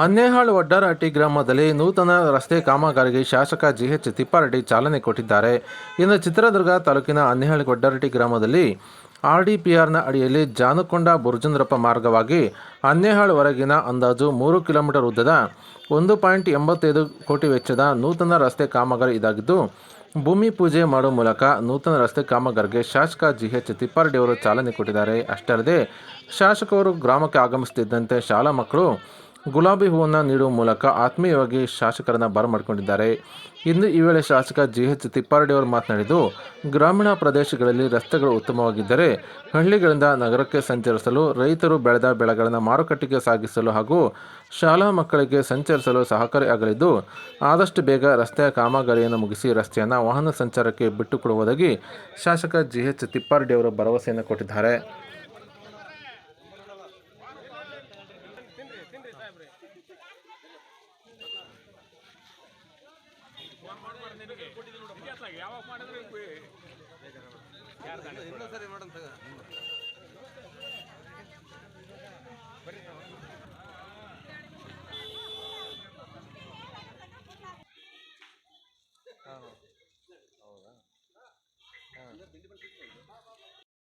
ಹನ್ನೇಹಾಳು ವಡ್ಡರಹಟ್ಟಿ ಗ್ರಾಮದಲ್ಲಿ ನೂತನ ರಸ್ತೆ ಕಾಮಗಾರಿಗೆ ಶಾಸಕ ಜಿಎಚ್ ತಿಪ್ಪಾರೆಡ್ಡಿ ಚಾಲನೆ ಕೊಟ್ಟಿದ್ದಾರೆ. ಇನ್ನು ಚಿತ್ರದುರ್ಗ ತಾಲೂಕಿನ ಹನ್ನೇಹಾಳು ವಡ್ಡರಹಟ್ಟಿ ಗ್ರಾಮದಲ್ಲಿ ಆರ್ಡಿಪಿಆರ್ನ ಅಡಿಯಲ್ಲಿ ಜಾನುಕೊಂಡ ಬುರ್ಜುಂದ್ರಪ್ಪ ಮಾರ್ಗವಾಗಿ ಹನ್ನೇಹಾಳುವರೆಗಿನ ಅಂದಾಜು ಮೂರು ಕಿಲೋಮೀಟರ್ ಉದ್ದದ ಒಂದು ಪಾಯಿಂಟ್ ಎಂಬತ್ತೈದು ಕೋಟಿ ವೆಚ್ಚದ ನೂತನ ರಸ್ತೆ ಕಾಮಗಾರಿ ಇದಾಗಿದ್ದು, ಭೂಮಿ ಪೂಜೆ ಮಾಡುವ ಮೂಲಕ ನೂತನ ರಸ್ತೆ ಕಾಮಗಾರಿಗೆ ಶಾಸಕ ಜಿಎಚ್ ತಿಪ್ಪಾರೆಡ್ಡಿ ಅವರು ಚಾಲನೆ ಕೊಟ್ಟಿದ್ದಾರೆ. ಅಷ್ಟಲ್ಲದೆ ಶಾಸಕರು ಗ್ರಾಮಕ್ಕೆ ಆಗಮಿಸುತ್ತಿದ್ದಂತೆ ಶಾಲಾ ಮಕ್ಕಳು ಗುಲಾಬಿ ಹೂವನ್ನು ನೀಡುವ ಮೂಲಕ ಆತ್ಮೀಯವಾಗಿ ಶಾಸಕರನ್ನು ಬರಮಾಡಿಕೊಂಡಿದ್ದಾರೆ. ಇಂದು ಈ ವೇಳೆ ಶಾಸಕ ಜಿ ಎಚ್ ತಿಪ್ಪಾರೆಡ್ಡಿ ಅವರು ಮಾತನಾಡಿದ್ದು, ಗ್ರಾಮೀಣ ಪ್ರದೇಶಗಳಲ್ಲಿ ರಸ್ತೆಗಳು ಉತ್ತಮವಾಗಿದ್ದರೆ ಹಳ್ಳಿಗಳಿಂದ ನಗರಕ್ಕೆ ಸಂಚರಿಸಲು ರೈತರು ಬೆಳೆದ ಬೆಳೆಗಳನ್ನು ಮಾರುಕಟ್ಟೆಗೆ ಸಾಗಿಸಲು ಹಾಗೂ ಶಾಲಾ ಮಕ್ಕಳಿಗೆ ಸಂಚರಿಸಲು ಸಹಕಾರಿಯಾಗಲಿದ್ದು ಆದಷ್ಟು ಬೇಗ ರಸ್ತೆಯ ಕಾಮಗಾರಿಯನ್ನು ಮುಗಿಸಿ ರಸ್ತೆಯನ್ನು ವಾಹನ ಸಂಚಾರಕ್ಕೆ ಬಿಟ್ಟುಕೊಡುವುದಾಗಿ ಶಾಸಕ ಜಿ ಎಚ್ ತಿಪ್ಪಾರೆಡ್ಡಿ ಅವರು ಭರವಸೆಯನ್ನು ಕೊಟ್ಟಿದ್ದಾರೆ. ಸಾಹೇಬ್ರಿ ಫೋನ್ ಮಾಡ್ಬಾರ್ದು ನಿನಗೆ ಕೊಟ್ಟಿದ್ದೀನಿ ಯಾವಾಗ ಮಾಡಿದ್ರೆ? ಸರಿ ಮಾಡಂತ ಹೌದಾ? ಹಾಂ.